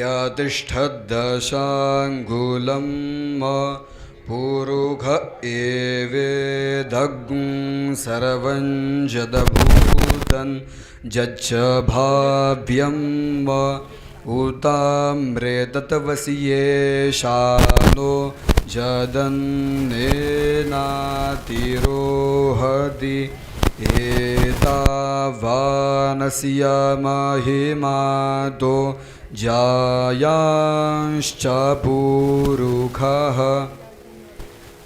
यतिष्ठद्दशाङ्गुलं पुरुघ एवेदग्ं सर्वं जदभूतं जच्च भाव्यं उताम्रेतत्वसि येषानो जदन्नेनातिरोहति एतावानस्य महिमातो जायांश्च पूरुखः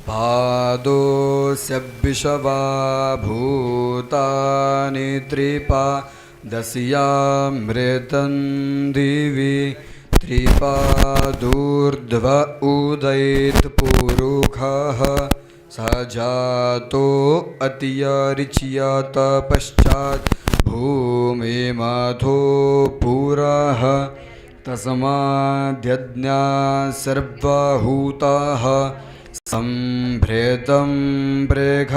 पादोऽस्य विषवा भूतानि त्रिपा दस्यामृतं दिवि त्रिपादूर्ध्व उदयित्पुरुखः स जातो अतियरिच्यत पश्चात् भूमिमथो पुरः तस्माद्यज्ञा सर्वाहूताः सम्भ्रेतं प्रेखदाज्यम्म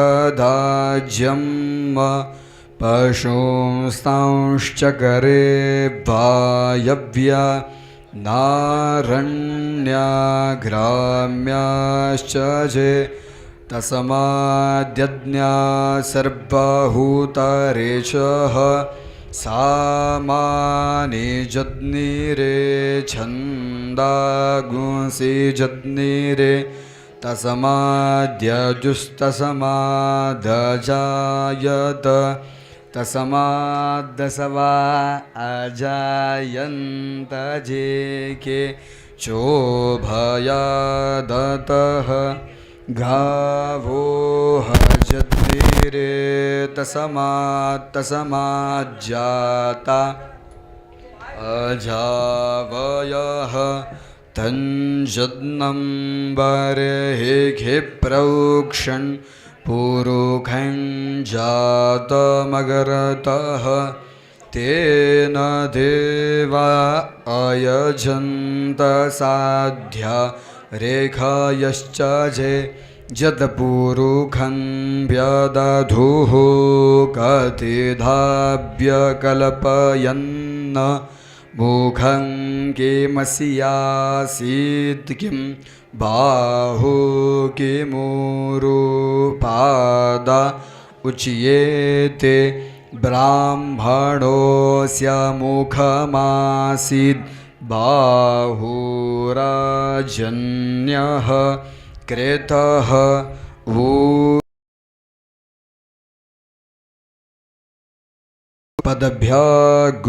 पशुंस्तांश्चकरे वायव्या नारण्याघ्राम्याश्चजे तस्माद्यज्ञा सर्वाहूतरे चः सामानि जज्ञिरे छन्दागुंसि जज्ञिरे तसमाद्यजुस्तसमादजायत तसमाद्दसवा अजायन्त जेके चोभयादतः गावो हजद्भिरे तस्मात् तस्माज्जाता अजावयः तञ्जद्नं बर्हिघि प्रोक्षन् पुरुखं जातमगरतः तेन देवा अयजन्त साध्या रेखायश्च जे यत्पुरुखं व्यदधुः कतिधाव्यकल्पयन्न मुखं किमस्यासीत् किं बाहु किमुरुपाद उच्येते ब्राह्मणोऽस्य मुखमासीत् बाहुराजन्यः क्रेतः वो पदभ्यागुशूद्रो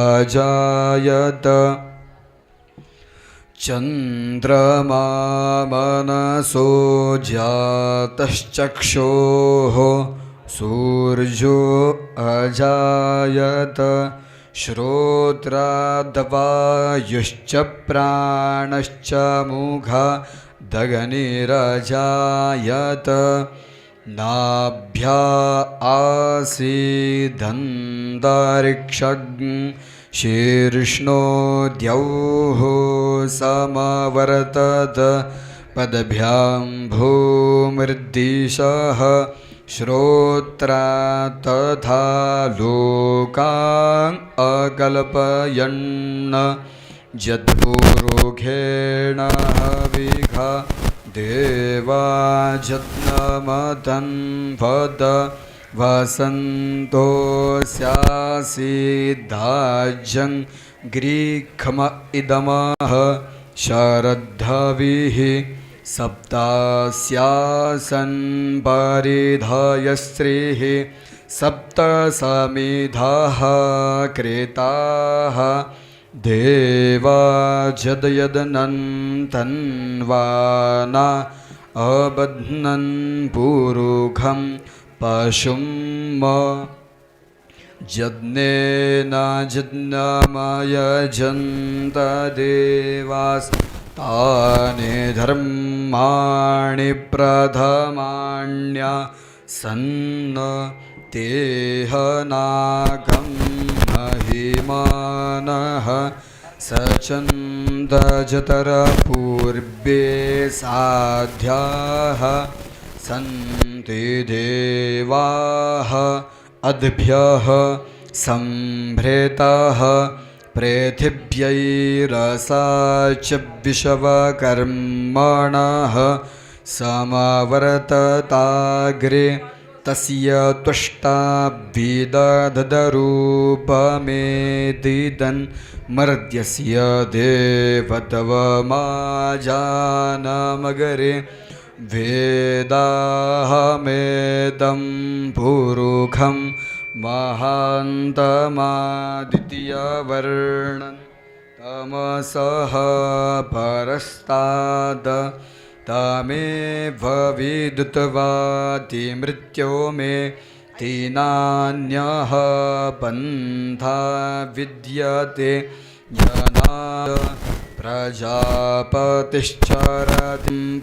अजायत। चन्द्रमा मनसो जातश्चक्षोः सूर्यो अजायत। श्रोत्रादवायुश्च प्राणश्च मुखा दगनिरजायत। नाभ्या आसीदन्तरिक्षग् शीर्ष्णो द्यौः समवर्तत। पदभ्यां भूमिर्दिशः श्रोत्रा तथा लोकान् अकल्पयन् यद्पुरुघेणाविह देवाजनमदं वद वसन्तोष्यासिद्धाजं ग्रीखम इदमः शरद्धविः सप्तास्यासन् परिधायस्त्रीः सप्तसमिधाः क्रेताः देवा जदयदनन्तन्वाना अबध्नन् पुरुखं पशुं जज्ञेन जज्ञमयजन्त देवास्तानि धर्माणि प्रथमाण्या सन्न तेह महिमानः स चन्दजतरपूर्वे साध्याः सन्ति देवाः अद्भ्यः सम्भृतः विषवकर्मणः समवर्तताग्रे तस्य त्वष्टाभिदधरूपमेदिदन् मर्द्यस्य देवतवमाजानमगरे वेदाहमेदं पुरुखं महान्तमादित्यवर्णन् तमसः परस्ताद तमेव विदुतवाति मृत्यो मे तीनान्यः पन्था विद्यते जना प्रजापतिश्चरतिं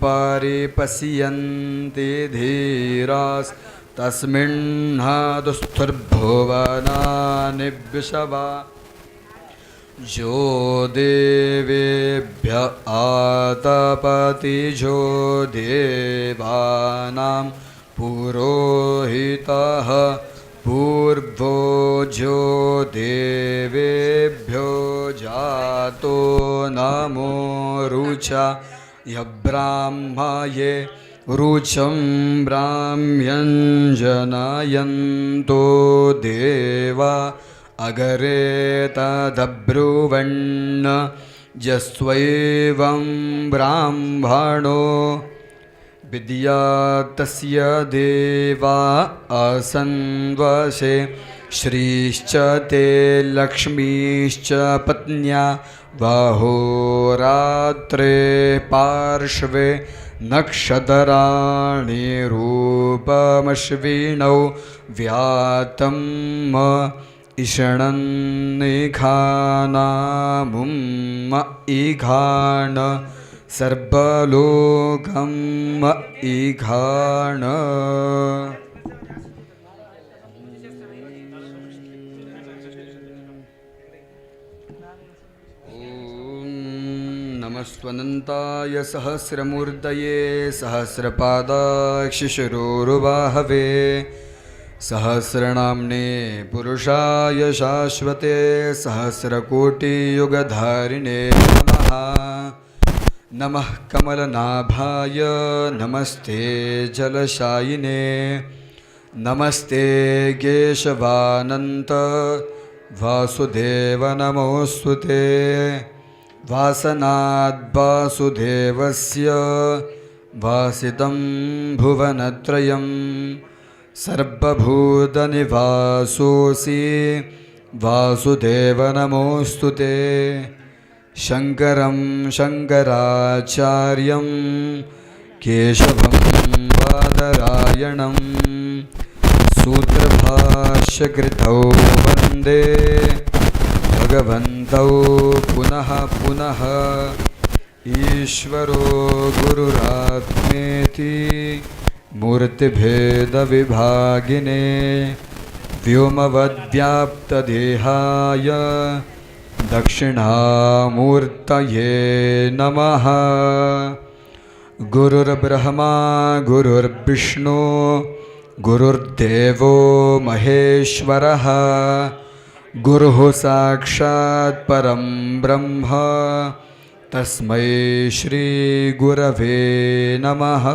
परिपश्यन्ति धीरास्तस्मिन् दुःस्थुर्भुवनानि विषवा जो देवेभ्य आतपतिजो देवानां पुरोहितः पूर्वो जो देवेभ्यो जातो नमो रुचा यब्राह्मये रुचं ब्राह्म्यञ्जनयन्तो देवा अगरे तदब्रुवन् यस्वैवं ब्राह्मणो विद्या तस्य देवा असन्वशे श्रीश्च ते लक्ष्मीश्च पत्न्या बाहोरात्रे पार्श्वे नक्षतराणि रूपमश्विणौ व्यातम् म इषणन्निघाना मुम् म इघान सर्पलोकम् मघाण नमस्त्वनन्ताय सहस्रमूर्तये सहस्रपादाक्षिशिरोरुबाहवे। सहस्रनाम्ने पुरुषाय शाश्वते सहस्रकोटियुगधारिणे नमः। नमः कमलनाभाय नमस्ते जलशायिने। नमस्ते केशवानन्त वासुदेव नमोऽस्तु ते। वासनाद्वासुदेवस्य वासितं भुवनत्रयं सर्वभूतनिवासोऽसि वासुदेव नमोऽस्तु ते। शङ्करं शङ्कराचार्यं केशवं बादरायणं सूत्रभाष्यकृतौ वन्दे भगवन्तौ। पुनः पुनः ईश्वरो गुरुरात्मेति मूर्तिभेदविभागिने व्योमवद्व्याप्तदेहाय दक्षिणामूर्तये नमः। गुरुर्ब्रह्मा गुरुर्विष्णु गुरुर्देवो महेश्वरः गुरुः साक्षात् परं ब्रह्म। तस्मै श्रीगुरवे नमः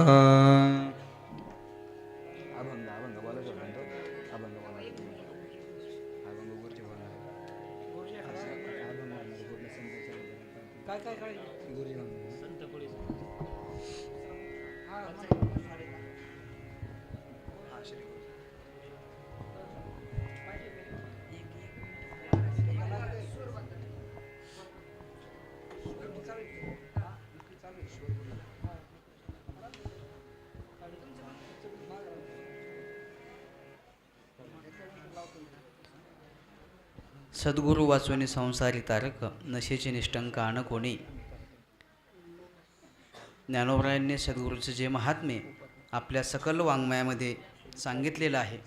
सद्गुरु वाचवणे संसारी तारक नशेचे निष्ठंक आण कोणी? ज्ञानोबरायांनी सद्गुरूचं जे महात्म्य आपल्या सकल वाङ्मयामध्ये सांगितलेलं आहे.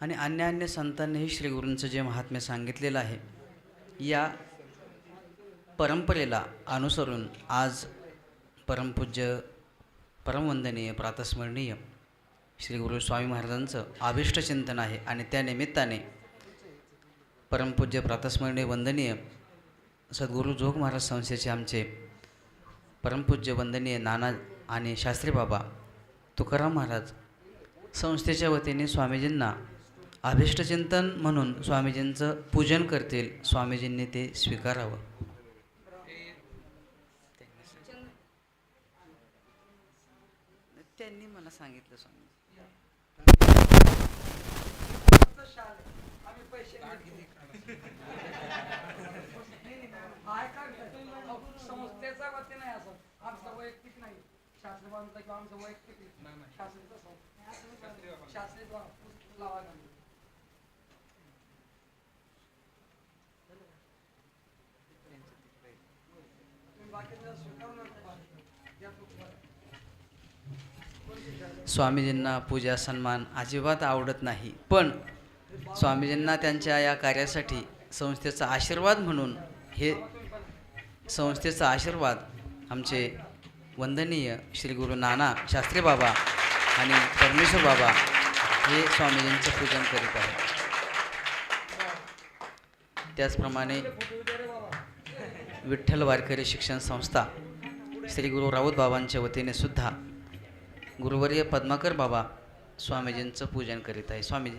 आणि अन्य अन्य संतांनीही श्रीगुरूंचं जे महात्म्य सांगितलेलं आहे या परंपरेला अनुसरून आज परमपूज्य परमवंदनीय प्रातस्मरणीय श्री गुरु स्वामी महाराजांचं अभिष्ट चिंतन आहे. आणि त्या निमित्ताने परमपूज्य प्रातस्मरणीय वंदनीय सद्गुरू जोग महाराज संस्थेचे आमचे परमपूज्य वंदनीय नाना आणि शास्त्री बाबा तुकाराम महाराज संस्थेच्या वतीने स्वामीजींना अभिष्टचिंतन म्हणून स्वामीजींचं पूजन करतील स्वामीजींनी ते स्वीकारावं. त्यांनी मला सांगितलं स्वामी संस्थेचा वती नाही असं. आमचं वैयक्तिक नाही. शास्त्रबांचा किंवा आमचं वैयक्तिक शास्त्रीचं शास्त्री लावा नाही तुम्ही बाकीचं स्वीकारू नका या तुमचं. स्वामीजींना पूजा सन्मान अजिबात आवडत नाही. पण स्वामीजींना त्यांच्या या कार्यासाठी संस्थेचा आशीर्वाद म्हणून हे संस्थेचा आशीर्वाद आमचे वंदनीय श्री गुरु नाना शास्त्री बाबा आणि परमेश्वर बाबा हे स्वामीजींचं पूजन करीत आहेत. त्याचप्रमाणे विठ्ठल वारकरी शिक्षण संस्था श्री गुरु राऊत बाबांच्या वतीने सुद्धा गुरुवर्य पद्माकर बाबा स्वामीजींचं पूजन करीत आहे. स्वामीजी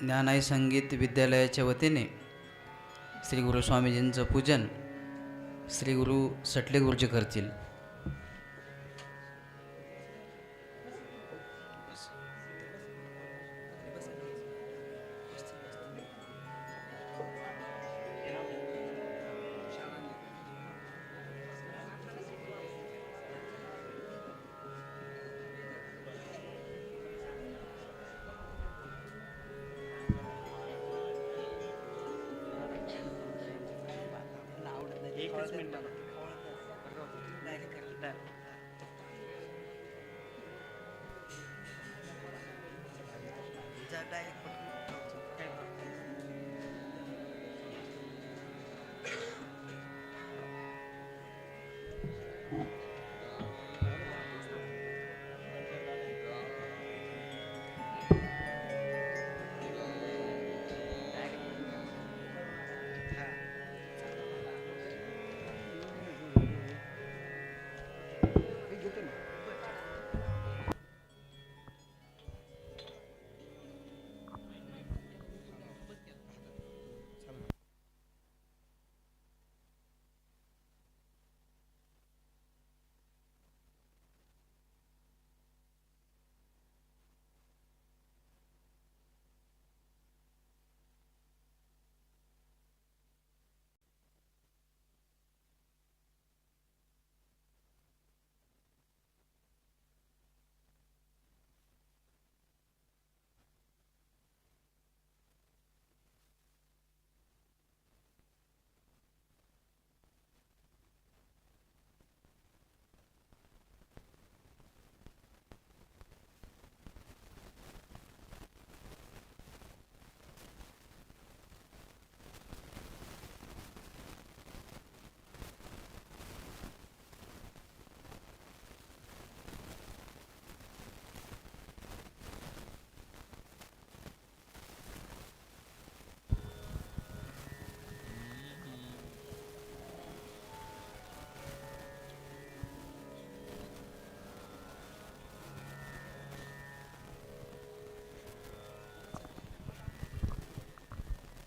ज्ञानाई संगीत विद्यालयाच्या वतीने श्री गुरु स्वामीजींचं पूजन श्री गुरु सटले गुरुजी करतील. that day.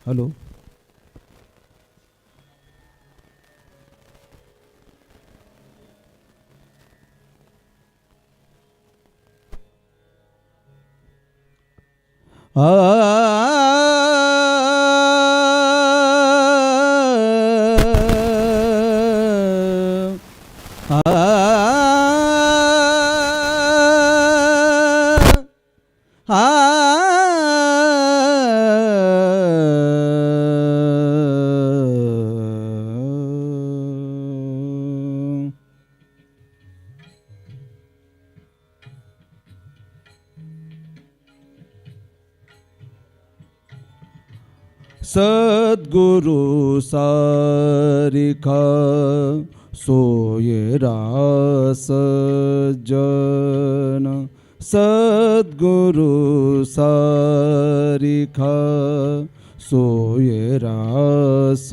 हॅलो आ सद्गुरु सारिखा सोये रास जन। सद्गुरु सारिखा सोये रास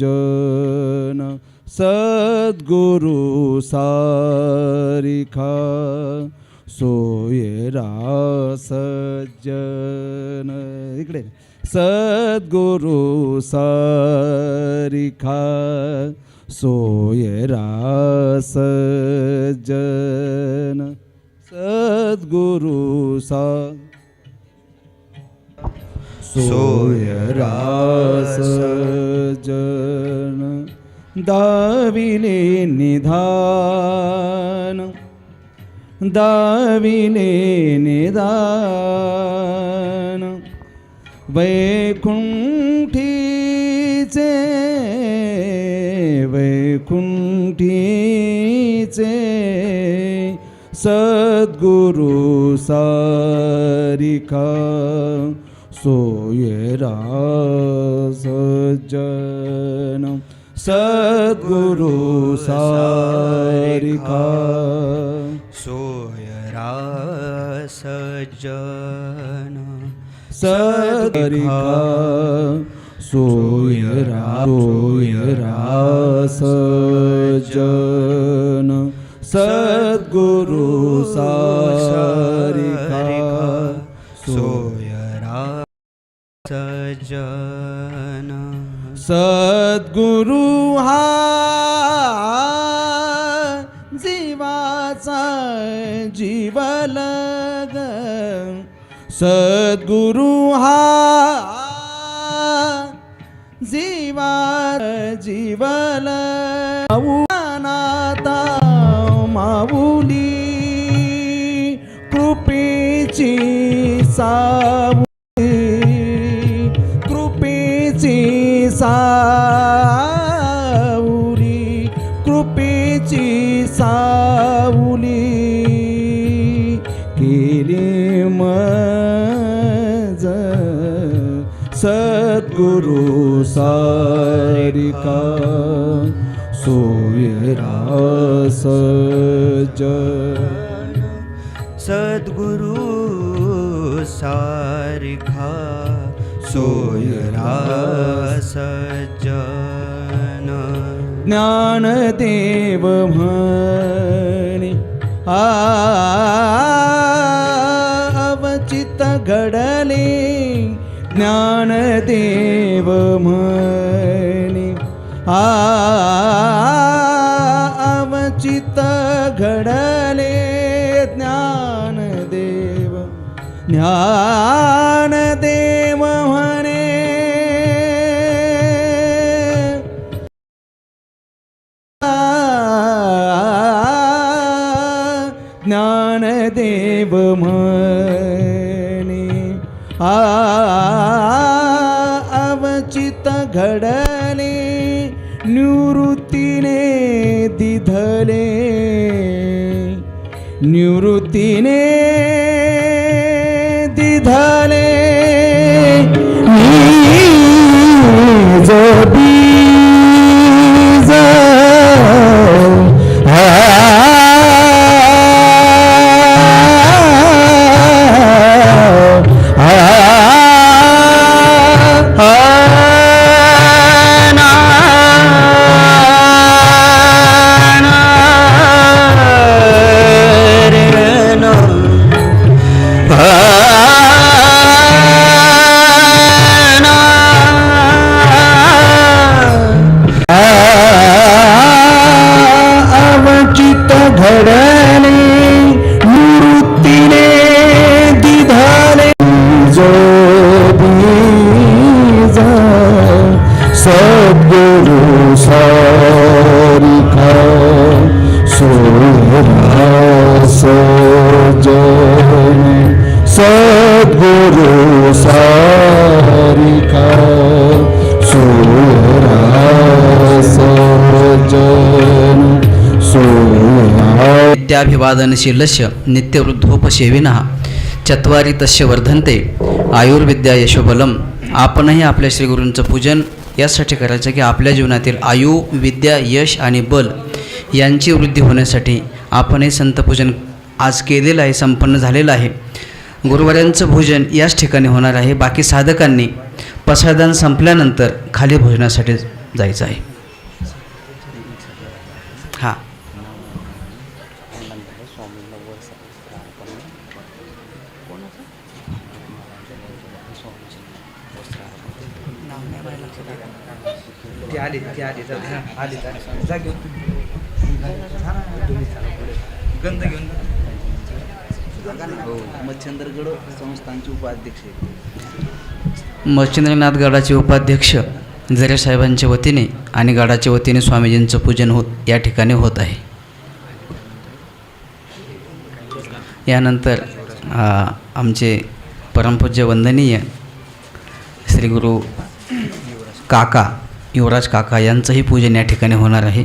जन। सद्गुरु सारिखा सोये रास जन इकडे. सद्गुरु सारिखा सोये रास जन सद्गुरु सा सोय रास जन दाविले निधान. दाविले निदान. वैकुंठीचे वैकुंठीचे सद्गुरु सारिका सोये सज्जन सद्गुरु सारिका सोयरा सज्जन सदरिका सोय सोय रास सद्गुरु सारिका सो सोयरा सज्जन सद्गुरु हा सद्गुरु हा जीवा जीवल नाता माऊली कृपेची सावली कृपेची सा सद्गुरु सारिका सोय रास जन सद्गुरु सारिखा सोयरा सज्जन ज्ञानदेव म्हणे आ अवचित घडले ज्ञानदेव देव म्हणे. आ अवचित घडले ज्ञानदेव ज्ञानदेव घडले निवृत्तीने दिधले. निवृत्तीने सोया विद्याभिवादनशीलस्य नित्यवृद्धोपसेविनः चत्वारी तस्य वर्धनते आयुर्विद्या यशोबलम आपणही आपल्या श्रीगुरूंचं पूजन यासाठी करायचं की आपल्या जीवनातील आयु विद्या यश आणि बल यांची वृद्धी होण्यासाठी आपणही संतपूजन आज केलेलं आहे संपन्न झालेलं आहे. गुरुवाऱ्यांचं भोजन याच ठिकाणी होणार आहे. बाकी साधकांनी प्रसादान संपल्यानंतर खाली भोजनासाठी जायचं आहे. आली ती आली जा आली जा घेऊन गंध घेऊन. हो मच्छंद्रगड संस्थानचे उपाध्यक्ष मच्छिंद्रनाथ गडाचे उपाध्यक्ष जरे साहेबांच्या वतीने आणि गडाच्या वतीने स्वामीजींचं पूजन होत या ठिकाणी होत आहे. यानंतर आमचे परमपूज्य वंदनीय श्री गुरु काका युवराज काका यांचंही पूजन या ठिकाणी होणार आहे.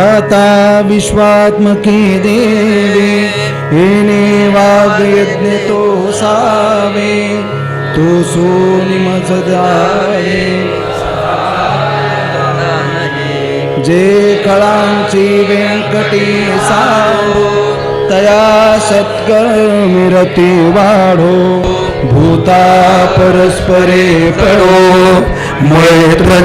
आता विश्वात्मके देवे येणे वाग्यज्ञ तो सावे तो सो निमजदाये जे कळांची व्यंकटी सावो तया सत्कर्मिरती वाढो. भूता परस्परे पडो मैत्र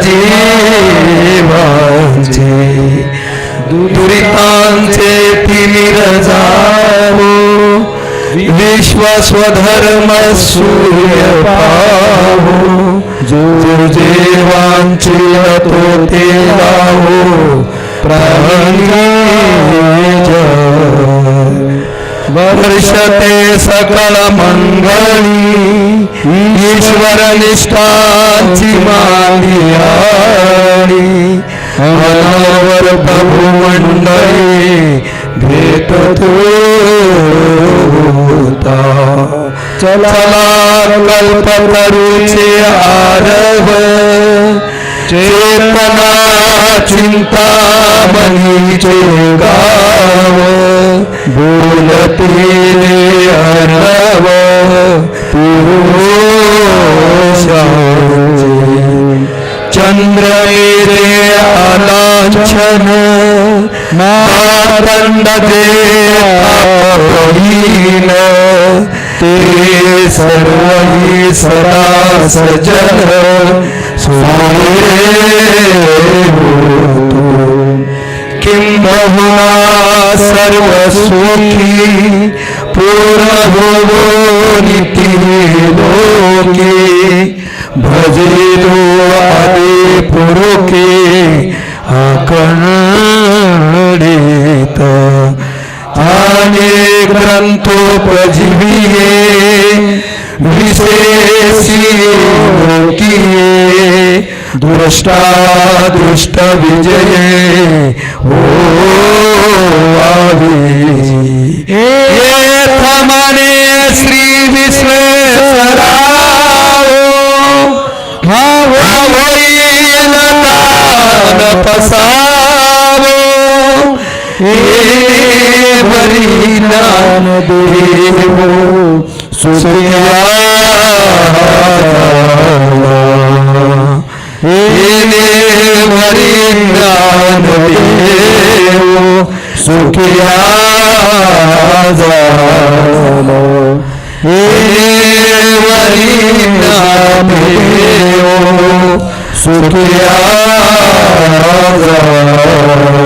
विश्व स्वधर्म सूर्य पाहो जो तो ते लावो वर्षते सकल मंगळी ईश्वर निष्ठाची मालियाळी अनावर प्रभू मंडळी भेटतो होता. चला कल्प करूचे आरव. चेतना चिंता मनीचे गाव. बोलते अर्णव चंद्र रे आलांछन मातंड देहीन ते सर्वही सदा सजन किंबहुना सर्व सुखी पूर्णभुवो नीती लोके भजितो आदि पुरुके आकण आकर्णित. आणि ग्रंथोपजीविये विशेषी लोकिये दृष्टा दृष्ट विजये ओ आवी। थमाने श्री विश्वेश्वरा पसावो। बरी बलिदान देवो सुखिया हे बलिदान देवो सुखिया झालो हे बलिदान देवो सुखिया झालो